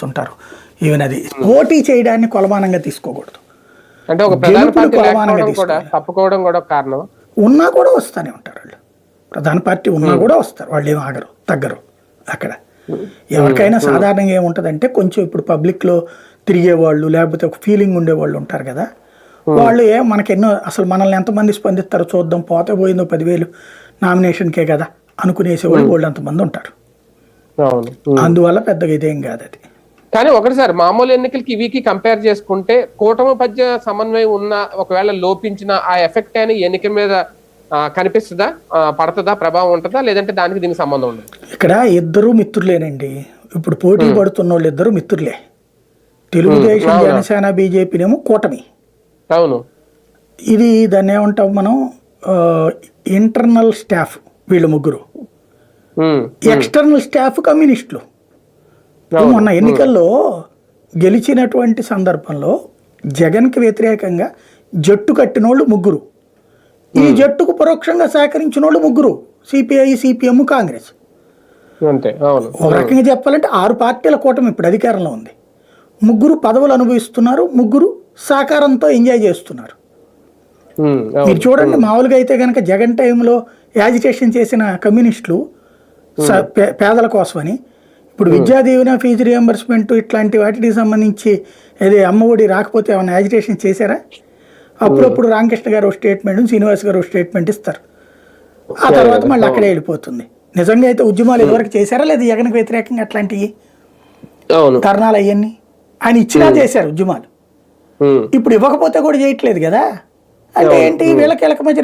చేస్తుంటారు. ఈవెన్ అది పోటీ చేయడాన్ని కొలమానంగా తీసుకోకూడదు. అంటే ఒక కూడా తప్పుకోవడం కూడా ఒక కారణం. ఉన్నా కూడా వస్తూనే ఉంటారు వాళ్ళు. ప్రధాన పార్టీ ఉన్నా కూడా వస్తారు. వాళ్ళు ఏం ఆగరు తగ్గరు అక్కడ. ఎవరికైనా సాధారణంగా ఏముంటదంటే కొంచెం ఇప్పుడు పబ్లిక్లో తిరిగే వాళ్ళు లేకపోతే ఒక ఫీలింగ్ ఉండేవాళ్ళు ఉంటారు కదా. వాళ్ళు ఏ మనకి ఎన్నో అసలు మనల్ని ఎంతమంది స్పందిస్తారో చూద్దాం. పోతే పోయిందో పదివేలు నామినేషన్కే కదా అనుకునేసేవాళ్ళు వాళ్ళు అంతమంది ఉంటారు. అందువల్ల పెద్దగా ఇదేం కాదు అది కానీ ఒకటి సార్ మామూలు ఎన్నికలకి ఇవికి కంపేర్ చేసుకుంటే కూటమి మధ్య సమన్వయం ఉన్న ఒకవేళ లోపించిన ఆ ఎఫెక్ట్ అని ఎన్నిక మీద కనిపిస్తుందా? పడుతుందా? ప్రభావం ఉంటుందా? లేదంటే దానికి దీనికి సంబంధం ఉండదు? ఇక్కడ ఇద్దరు మిత్రులేనండి. ఇప్పుడు పోటీ పడుతున్న వాళ్ళు ఇద్దరు మిత్రులే. తెలుగుదేశం జనసేన బీజేపీనేమో కూటమి. అవును. ఇది దాన్ని ఏమంటాం మనం? ఇంటర్నల్ స్టాఫ్ వీళ్ళు ముగ్గురు. ఎక్స్టర్నల్ స్టాఫ్ కమ్యూనిస్టులు. మొన్న ఎన్నికల్లో గెలిచినటువంటి సందర్భంలో జగన్కి వ్యతిరేకంగా జట్టు కట్టిన వాళ్ళు ముగ్గురు. ఈ జట్టుకు పరోక్షంగా సహకరించిన వాళ్ళు ముగ్గురు సిపిఐ సిపిఎం కాంగ్రెస్. ఒక రకంగా చెప్పాలంటే ఆరు పార్టీల కూటమి ఇప్పుడు అధికారంలో ఉంది. ముగ్గురు పదవులు అనుభవిస్తున్నారు ముగ్గురు సహకారంతో ఎంజాయ్ చేస్తున్నారు. మీరు చూడండి మామూలుగా అయితే కనుక జగన్ టైంలో యాజిటేషన్ చేసిన కమ్యూనిస్టులు పేదల కోసమని ఇప్పుడు విద్యా దీవెన ఫీజు రియంబర్స్మెంట్ ఇట్లాంటి వాటికి సంబంధించి అదే అమ్మఒడి రాకపోతే ఏమైనా యాజిటేషన్ చేశారా? అప్పుడప్పుడు రామకృష్ణ గారు ఒక స్టేట్మెంట్ శ్రీనివాస్ గారు ఒక స్టేట్మెంట్ ఇస్తారు. ఆ తర్వాత మళ్ళీ అక్కడే వెళ్ళిపోతుంది. నిజంగా అయితే ఉద్యమాలు ఇదివరకు చేశారా లేదా జగన్కి వ్యతిరేకంగా అట్లాంటివి? ధర్నాలు అవన్నీ? ఆయన ఇచ్చినా చేశారు ఉద్యమాలు. ఇప్పుడు ఇవ్వకపోతే కూడా చేయట్లేదు కదా? అంటే ఏంటి? వీళ్ళకి వీళ్ళకి మధ్య